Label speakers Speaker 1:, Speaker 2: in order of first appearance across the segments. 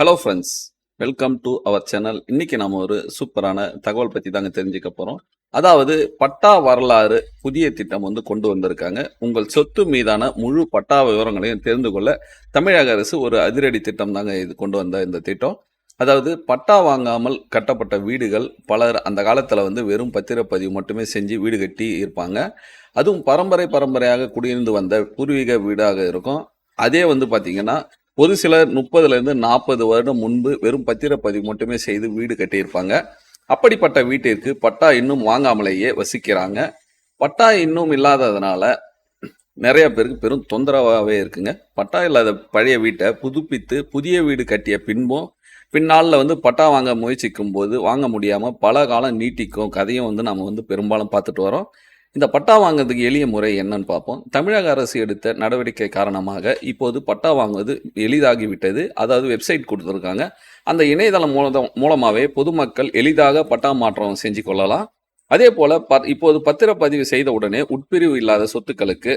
Speaker 1: Hello friends welcome to our channel இன்னைக்கு நாம ஒரு சூப்பரான தகவல் பத்தி தாங்க தெரிஞ்சுக்க போறோம். அதாவது பட்டா வரலாறு புதிய திட்டம் வந்து கொண்டு வந்திருக்காங்க. உங்கள் சொத்து மீதான முழு பட்டா விவரங்களையும் தெரிந்து கொள்ள தமிழக அரசு ஒரு அதிரடி திட்டம் தாங்க இது கொண்டு வந்த இந்த திட்டம். அதாவது பட்டா வாங்காமல் கட்டப்பட்ட வீடுகள் பலர் அந்த காலத்தில் வந்து வெறும் பத்திரப்பதிவு மட்டுமே செஞ்சு வீடு கட்டி இருப்பாங்க. அதுவும் பரம்பரை பரம்பரையாக குடியிருந்து வந்த பூர்வீக வீடாக இருக்கும். அதே வந்து பார்த்தீங்கன்னா ஒரு சிலர் முப்பதுலேருந்து நாற்பது வருடம் முன்பு வெறும் பத்திரப்பதிவு மட்டுமே செய்து வீடு கட்டியிருப்பாங்க. அப்படிப்பட்ட வீட்டிற்கு பட்டா இன்னும் வாங்காமலேயே வசிக்கிறாங்க. பட்டா இன்னும் இல்லாததுனால நிறைய பேருக்கு பெரும் தொந்தரவாகவே இருக்குங்க. பட்டா இல்லாத பழைய வீட்டை புதுப்பித்து புதிய வீடு கட்டிய பின்பும் பின்னாளில் வந்து பட்டா வாங்க முயற்சிக்கும் போது வாங்க முடியாமல் பல காலம் நீட்டிக்கும் கதையும் வந்து நம்ம வந்து பெரும்பாலும் பார்த்துட்டு வரோம். இந்த பட்டா வாங்குறதுக்கு எளிய முறை என்னன்னு பார்ப்போம். தமிழக அரசு எடுத்த நடவடிக்கை காரணமாக இப்போது பட்டா வாங்குவது எளிதாகிவிட்டது. அதாவது வெப்சைட் கொடுத்துருக்காங்க. அந்த இணையதளம் மூலம் மூலமாகவே பொதுமக்கள் எளிதாக பட்டா மாற்றம் செஞ்சு கொள்ளலாம். அதே போல ப இப்போது பத்திரப்பதிவு செய்த உடனே உட்பிரிவு இல்லாத சொத்துக்களுக்கு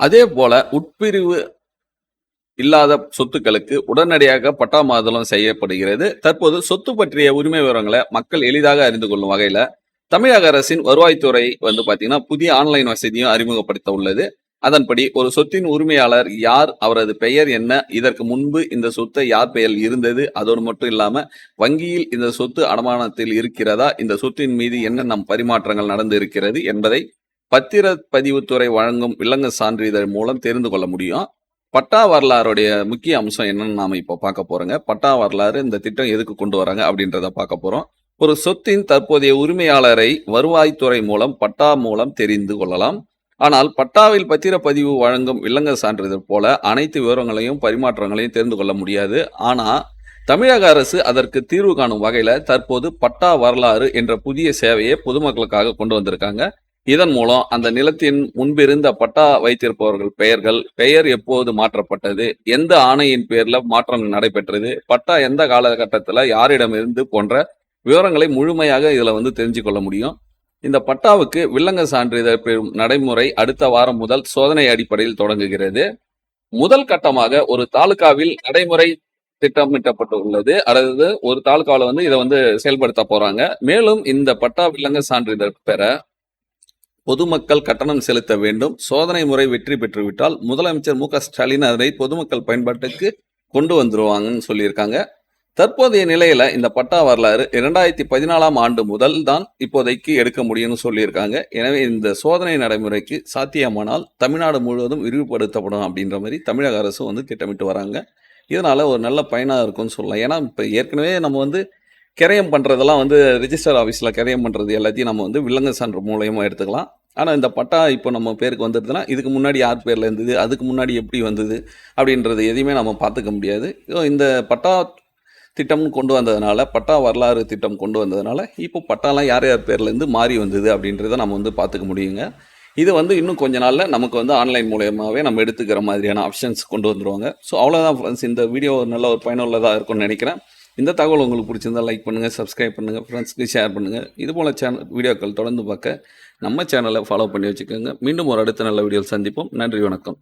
Speaker 1: அதே போல உட்பிரிவு இல்லாத சொத்துக்களுக்கு உடனடியாக பட்டா மாதலம் செய்யப்படுகிறது. தற்போது சொத்து பற்றிய உரிமை விவரங்களை மக்கள் எளிதாக அறிந்து கொள்ளும் வகையில் தமிழக அரசின் வருவாய்த்துறை வந்து பாத்தீங்கன்னா புதிய ஆன்லைன் வசதியும் அறிமுகப்படுத்த உள்ளது. அதன்படி ஒரு சொத்தின் உரிமையாளர் யார் அவரது பெயர் என்ன இதற்கு முன்பு இந்த சொத்தை யார் பெயர் இருந்தது அதோடு மட்டும் இல்லாம வங்கியில் இந்த சொத்து அடமானத்தில் இருக்கிறதா இந்த சொத்தின் மீது என்ன நம் பரிமாற்றங்கள் நடந்து இருக்கிறது என்பதை பத்திர பதிவுத்துறை வழங்கும் விலங்கு சான்றிதழ் மூலம் தெரிந்து கொள்ள முடியும். பட்டா வரலாறுடைய முக்கிய அம்சம் என்னன்னு நாம இப்போ பார்க்க போறோங்க. பட்டா வரலாறு இந்த திட்டம் எதுக்கு கொண்டு வராங்க அப்படின்றத பார்க்க போறோம். ஒரு சொத்தின் தற்போதைய உரிமையாளரை வருவாய்த்துறை மூலம் பட்டா மூலம் தெரிந்து கொள்ளலாம். ஆனால் பட்டாவில் பத்திரப்பதிவு வழங்கும் விலங்கு சான்றிதழ் போல அனைத்து விவரங்களையும் பரிமாற்றங்களையும் தெரிந்து கொள்ள முடியாது. ஆனால் தமிழக அரசு அதற்கு தீர்வு காணும் வகையில் தற்போது பட்டா வரலாறு என்ற புதிய சேவையை பொதுமக்களுக்காக கொண்டு வந்திருக்காங்க. இதன் மூலம் அந்த நிலத்தின் முன்பிருந்த பட்டா வைத்திருப்பவர்கள் பெயர்கள் பெயர் எப்போது மாற்றப்பட்டது எந்த ஆணையின் பேரில் மாற்றம் நடைபெற்றது பட்டா எந்த காலகட்டத்தில் யாரிடமிருந்து போன்ற விவரங்களை முழுமையாக இதில் வந்து தெரிஞ்சு கொள்ள முடியும். இந்த பட்டாவுக்கு வில்லங்க சான்றிதழ் பெறும் நடைமுறை அடுத்த வாரம் முதல் சோதனை அடிப்படையில் தொடங்குகிறது. முதல் கட்டமாக ஒரு தாலுகாவில் நடைமுறை திட்டமிட்டப்பட்டுள்ளது. அதாவது ஒரு தாலுகாவில் வந்து இதை வந்து செயல்படுத்த போறாங்க. மேலும் இந்த பட்டா வில்லங்க சான்றிதழ் பெற பொதுமக்கள் கட்டணம் செலுத்த வேண்டும். சோதனை முறை வெற்றி பெற்றுவிட்டால் முதலமைச்சர் மு க ஸ்டாலின் அதனை பொதுமக்கள் பயன்பாட்டுக்கு கொண்டு வந்துருவாங்கன்னு சொல்லியிருக்காங்க. தற்போதைய நிலையில இந்த பட்டா வரலாறு இரண்டாயிரத்தி பதினாலாம் ஆண்டு முதல் தான் இப்போதைக்கு எடுக்க முடியும்னு சொல்லியிருக்காங்க. எனவே இந்த சோதனை நடைமுறைக்கு சாத்தியமானால் தமிழ்நாடு முழுவதும் விரிவுபடுத்தப்படும் அப்படின்ற மாதிரி தமிழக அரசு வந்து திட்டமிட்டு வராங்க. இதனால ஒரு நல்ல பயனாக இருக்கும்னு சொல்லலாம். ஏன்னா இப்போ ஏற்கனவே நம்ம வந்து கரையம் பண்ணுறதெல்லாம் வந்து ரிஜிஸ்டர் ஆஃபீஸில் கிரயம் பண்ணுறது எல்லாத்தையும் நம்ம வந்து விலங்கு சான்று மூலயமா எடுத்துக்கலாம். ஆனால் இந்த பட்டா இப்போ நம்ம பேருக்கு வந்துடுதுன்னா இதுக்கு முன்னாடி யார் பேரில் இருந்தது அதுக்கு முன்னாடி எப்படி வந்தது அப்படின்றது எதையுமே நம்ம பார்த்துக்க முடியாது. இந்த பட்டா திட்டம்னு கொண்டு வந்ததுனால பட்டா வரலாறு திட்டம் கொண்டு வந்ததுனால இப்போ பட்டாலாம் யார் யார் பேர்லேருந்து மாறி வந்தது அப்படின்றத நம்ம வந்து பார்த்துக்க முடியுங்க. இது வந்து இன்னும் கொஞ்ச நாளில் நமக்கு வந்து ஆன்லைன் மூலயமாவே நம்ம எடுத்துக்கிற மாதிரியான ஆப்ஷன்ஸ் கொண்டு வந்துருவாங்க. ஸோ அவ்வளோதான் ஃப்ரெண்ட்ஸ் இந்த வீடியோ ஒரு நல்ல ஒரு பயனுள்ளதாக இருக்கும்னு நினைக்கிறேன். இந்த தகவல் உங்களுக்கு பிடிச்சிருந்தா லைக் பண்ணுங்கள் சப்ஸ்கிரைப் பண்ணுங்கள் ஃப்ரெண்ட்ஸ்க்கு ஷேர் பண்ணுங்கள் இது போல் சேனல் வீடியோக்கள் தொடர்ந்து பார்க்க நம்ம சேனலை ஃபாலோ பண்ணி வச்சுக்கோங்க. மீண்டும் ஒரு அடுத்த நல்ல வீடியோவில் சந்திப்போம். நன்றி வணக்கம்.